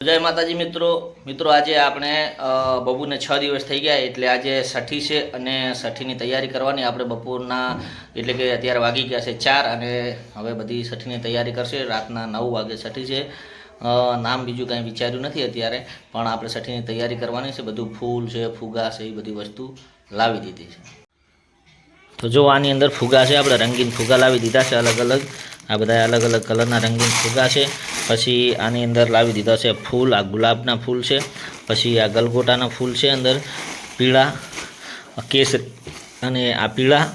જય માતાજી મિત્રો. મિત્રો, આજે આપણે બબુને છ દિવસ થઈ ગયા એટલે આજે છઠ્ઠી છે અને છઠ્ઠીની તૈયારી કરવાની. આપણે બપોરના, એટલે કે અત્યારે વાગી ગયા છે ચાર અને હવે બધી છઠ્ઠીની તૈયારી કરશે. રાતના નવ વાગે છઠ્ઠી છે. નામ બીજું કાંઈ વિચાર્યું નથી અત્યારે, પણ આપણે છઠ્ઠીની તૈયારી કરવાની છે. બધું ફૂલ છે, ફુગા છે, એ બધી વસ્તુ લાવી દીધી છે. તો જો આની અંદર ફુગા છે, આપણે રંગીન ફુગા લાવી દીધા છે અલગ અલગ. આ બધા અલગ અલગ કલરના રંગીન ફુગા છે. પછી આની અંદર લાવી દીધા છે ફૂલ, આ ગુલાબના ફૂલ છે, પછી આ ગલગોટાના ફૂલ છે અંદર, પીળા કેસરી અને આ પીળા.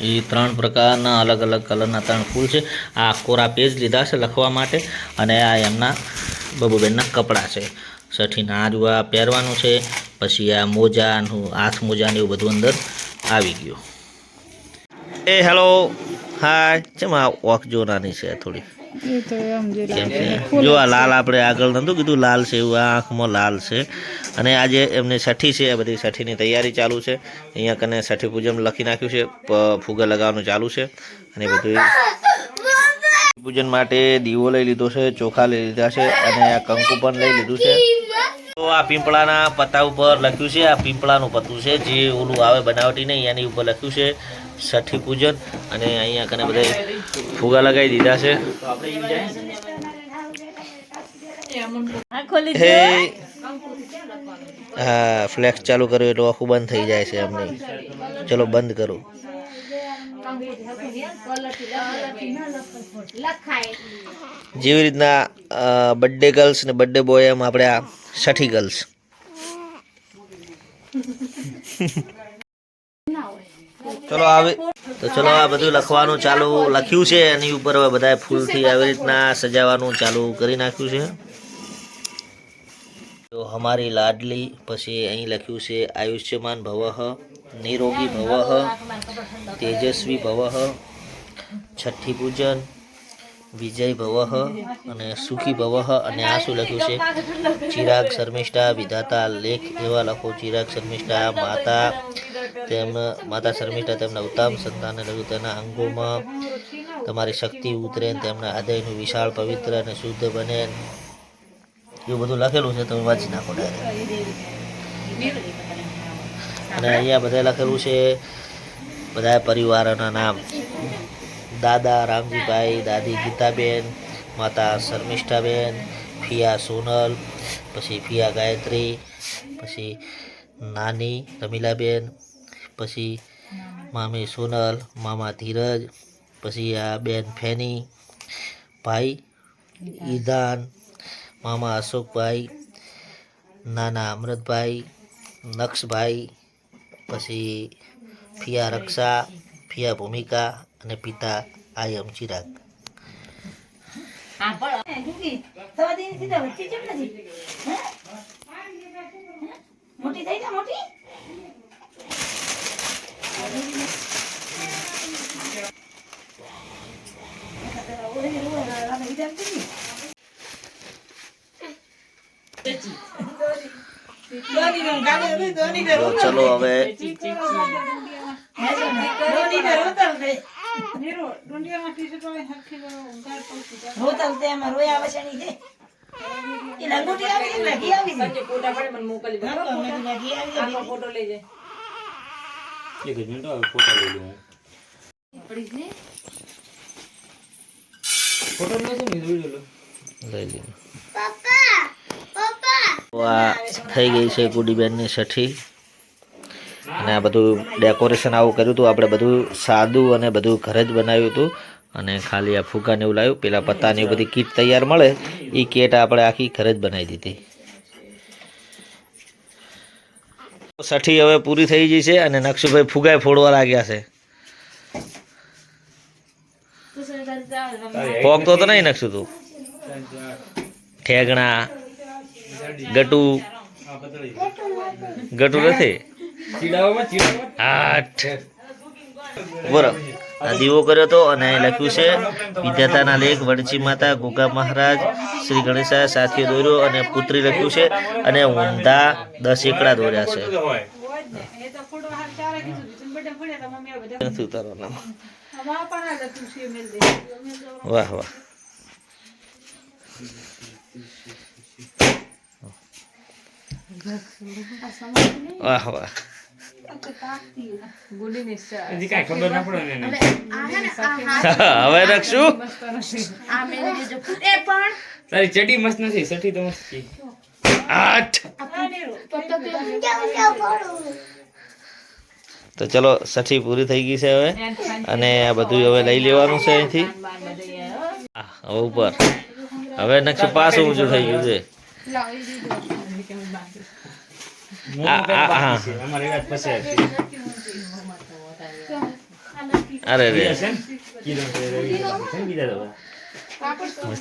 એ ત્રણ પ્રકારના અલગ અલગ કલરના ત્રણ ફૂલ છે. આ કોરા પેજ લીધા છે લખવા માટે અને આ એમના બબુબેનના કપડાં છે. સઠીના આજુ આ પહેરવાનું છે, પછી આ મોજાનું, હાથ મોજા ને એવું બધું અંદર આવી ગયું. એ, હેલો. હાય ચેમ આ વોક જોરાની છે થોડી? જે આ લાલ આપણે આગળ નહોતું કીધું લાલ છે એવું આ આંખમાં લાલ છે. અને આજે એમને છઠ્ઠી છે આ બધી છઠ્ઠીની તૈયારી ચાલુ છે. અહીંયા કને છઠ્ઠી પૂજન લખી નાખ્યું છે ફુગા લગાવવાનું ચાલુ છે. અને બધું પૂજન માટે દીવો લઈ લીધો છે ચોખા લઈ લીધા છે અને આ કંકુ પણ લઈ લીધું છે. તો આ પીંપળાના પત્તા ઉપર લખ્યું છે આ પીંપળાનું પત્તું છે જે ઓલું આવે બનાવટી નહીં એની ઉપર લખ્યું છે છઠ્ઠી પૂજન અને અહીંયા કને બધા ફુગા લગાવી દીધા છે. હા ફ્લેક્સ ચાલુ કર્યું એટલે આખું બંધ થઈ જાય છે એમને ચલો બંધ કરો. જેવી રીતના બર્થડે ગર્લ્સ ને બર્થડે બોય એમ આપણે આ છઠ્ઠી ગર્લ્સ ચલો આવે તો ચલો આ બધું લખવાનું ચાલુ લખ્યું છે. એની ઉપર હવે બધા ફૂલથી આવી રીતના સજાવવાનું ચાલુ કરી નાખ્યું છે. તો હમારી લાડલી પછી અહીં લખ્યું છે, આયુષ્યમાન ભવઃ, નિરોગી ભવઃ, તેજસ્વી ભવઃ, છઠ્ઠી પૂજન વિજય ભવઃ અને સુખી ભવઃ અને આ શું લખ્યું છે. ચિરાગ શર્મિષ્ઠા, વિધાતા, લેખ એવા લખો. ચિરાગ શર્મિષ્ઠા, માતા તેમના માતા શર્મિષ્ઠા તેમના ઉત્તમ સંતાનને લખ્યું તેના અંગોમાં તમારી શક્તિ ઉતરે તેમના હૃદયનું વિશાળ પવિત્ર અને શુદ્ધ બને. એવું બધું લખેલું છે, તમે વાંચી નાખો ડાયરેક્ટ અને અહીંયા બધા લખેલું છે, બધા પરિવારોના નામ. દાદા રામજીભાઈ, દાદી ગીતાબેન, માતા શર્મિષ્ઠાબેન, ફિયા સોનલ, પછી ફિયા ગાયત્રી, પછી નાની રમીલાબેન, પછી મામી સોનલ, મામા ધીરજ, પછી આ બેન ફેની, ભાઈ ઈદાન મામા અશોકભાઈ, નાના અમૃતભાઈ નક્ષભાઈ પછી ફિયા રક્ષા, ફિયા ભૂમિકા અને પિતા આયમ ચિરાગ. મોટી થઈ જા મોટી. ચલો હવે તે રોયા વસણી છે એ લંગોટી આવી છે લગી આવી છે ફોટા પડે મને મોકલી દો. હા, તો મેં તો લગી આવી છે. આખો ફોટો લઈ જાય લઈ લીધું તો આ થઈ ગઈ છે ગુડીબેનની છઠ્ઠી અને આ બધું ડેકોરેશન આવું કર્યું હતું. આપણે બધું સાદું અને બધું ઘરે જ બનાવ્યું હતું. અને ખાલી આ ફૂગાને એવું લાવ્યું. પેલા પત્તાની બધી કીટ તૈયાર મળે. એ કીટ આપણે આખી ઘરે જ બનાવી દીધી. સઠી હવે પૂરી થઈ ગઈ છે અને નક્ષુભાઈ ફુગાય ફોડવા લાગ્યા છે. ફોગતો તો નહીં નક્ષુ તું ઠેગણા, ગટુ. ગટુ નથી? આઠ. બરાબર આ દીવો કર્યો હતો અને લખ્યું છે વિધાતાના લેખ વણચી માતા ગોગા મહારાજ શ્રી ગણેશા સાથે દોર્યો અને પુત્રી લખ્યું છે અને ઊંધા દસ એકડા દોર્યા છે. વાહ વાહ. વાહ વાહ. હજી કાંઈ ખબર ના પડે ને હવે રાખશું તારી ચડી મસ્ત નથી સઠી તો મસ્ત આઠ તો ચલો સઠી પૂરી થઈ ગઈ છે હવે અને આ બધું હવે લઈ લેવાનું છે અહીંથી આ, હવે ઉપર હવે નકશું પાસ ઊંચું થઈ ગયું છે અરે રે.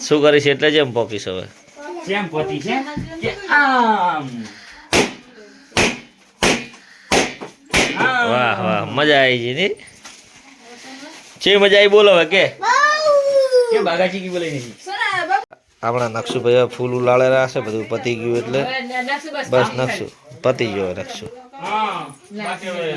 શું કરીશ એટલે જ એમ પોકીશ હવે. જેમ પતિ છે? કે આમ. આમ. વાહ વાહ મજા આવી ગઈ ની. છે મજા આવી? બોલો હવે કે. કે બાગાજી કી બોલાય નથી આપણા નકશુભાઈ ભાઈ ફૂલ ઉલાળેલા છે બધું પતી ગયું એટલે બસ નકશું પતી ગયો નકશું. હા બાકી હવે